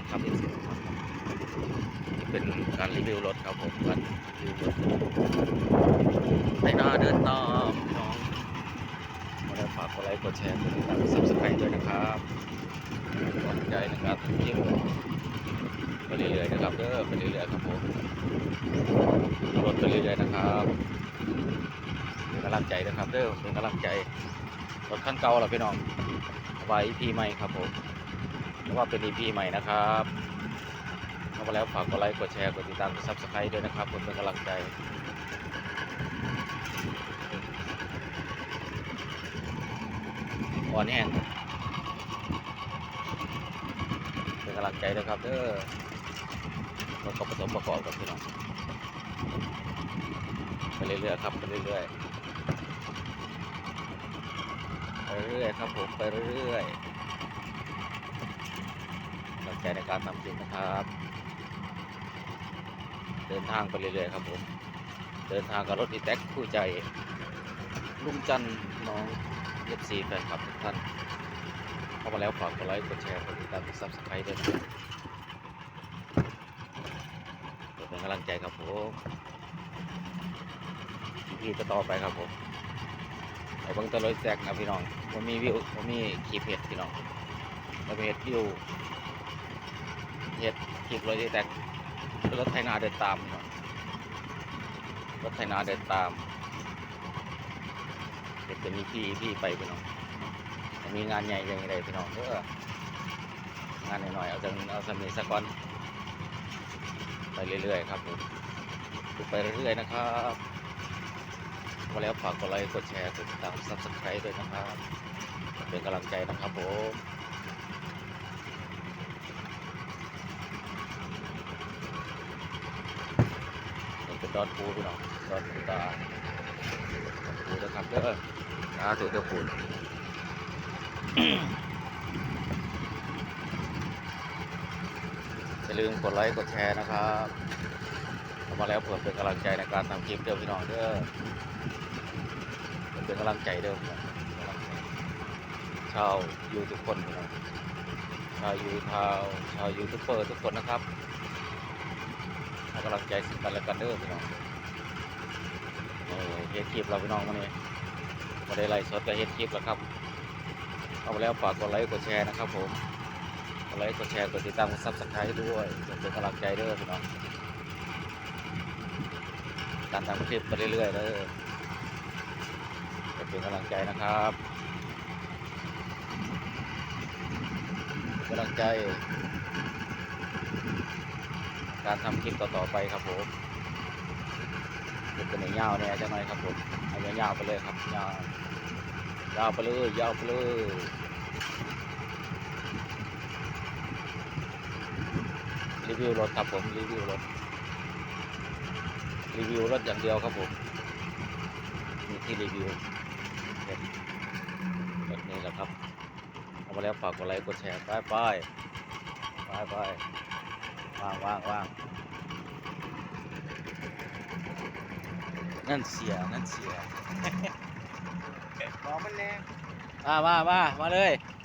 นคลับที่สุดครับนี่เป็นการรีวิวรถครับผมการรีวิวรถไปหน้าเดินตามพี่น้องมาได้ฝากกดไลค์กดแชร์กดติดตามซับสไครต์ด้วยนะครับขอบใจนะครับที่ไปเรื่อยๆนะครับเด้อไปเรื่อยๆครับผมรถไปเรื่อยๆนะครับเป็นกำลังใจนะครับเด้อเป็นกำลังใจรถคันเก่าแล้วพี่น้องไว้ EP ใหม่ครับผม เพราะว่าเป็น EP ใหม่นะครับเข้ามาแล้วฝากกดไลค์ กดแชร์ กดติดตาม กด Subscribe ด้วยนะครับผมเป็นกำลังใจอ่อนแห้งเป็นกำลังใจด้วยครับเด้อแล้วก็ผสมประกอบกับพี่น้องไปเรื่อยๆครับไปเรื่อยๆไปเรื่อยๆครับผมไปเรื่อยๆ กำลังใจในการทำคลิปนะครับ เดินทางไปเรื่อยๆครับผม เดินทางกับรถอีแท็กคู่ใจ ลุงจันน้องเอฟซีแฟนคลับทุกท่าน เข้ามาแล้วฝากกดไลค์ กดแชร์ กดติดตามกดซับสไครต์ด้วยนะครับเป็นกำลังใจครับผมพี่จะต่อไปครับผมไอ้บังตะลอยแซกนะพี่น้องผมมีวิวผมมีคลิปเห็ดพี่น้องแล้วเห็ดวิว เฮ็ดคลิปเลยที่แต่รถไถนาเดินตามรถไถนาเดินตามเด็กจะมีพี่พี่ไปพี่น้องมีงานใหญ่ยังไงได้พี่น้องเด้องานหน่อยๆเอาจังเอาสมีสักก่อนไปเรื่อยๆครับผมไปเรื่อยๆนะครับมาแล้วฝากกดไลค์กดแชร์กดติดตามซับสไครต์ด้วยนะครับ เป็นกำลังใจนะครับผม นี่เป็น ดอนปูพี่น้องดอนปูตาดอนปูนะครับเด้อนาถือเด้อปูอย่าลืมกดไลค์กดแชร์นะครับเข้ามาแล้วเพื่อเป็นกำลังใจในการทำคลิปเด้อพี่น้องเด้อเป็นกำลังใจเด้อชาวยูทุกคนพี่น้องชาวยูชาวชาวยูทูบเบอร์ทุกคนนะครับำลังใจซึ่งกันและกันเด้อพี่น้องเออเฮ็ดคลิปเราพี่น้องมาเนี่ยมาได้ไลฟ์สดก็เฮ็ดคลิปแล้วครับ เอาไปแล้วฝากกดไลค์กดแชร์นะครับ ผมกดไลค์กดแชร์กดติดตามกดซับสไครต์ด้วยจะเป็นกำลังใจเด้อพี่น้องการทำคลิปไปเรื่อยๆเด้อจะเป็นกำลังใจนะครับกำลังใจ การทำคลิปต่อๆไปครับผมจะเป็นยาวเนี่ยจะหน่อยครับผมเอายาวไปเลยครับยาวยาวไปเลยยาวไปเลยรีวิวรถครับผมรีวิวรถรีวิวรถอย่างเดียวครับผมมีที่รีวิวเป็นรถนี้แหละครับเอามาแล้วฝากกดไลค์กดแชร์ไปไปไปไป ว่างว่างว่างนั่นเสีย นั่นเสีย บอกมันแน่ มามามามาเลย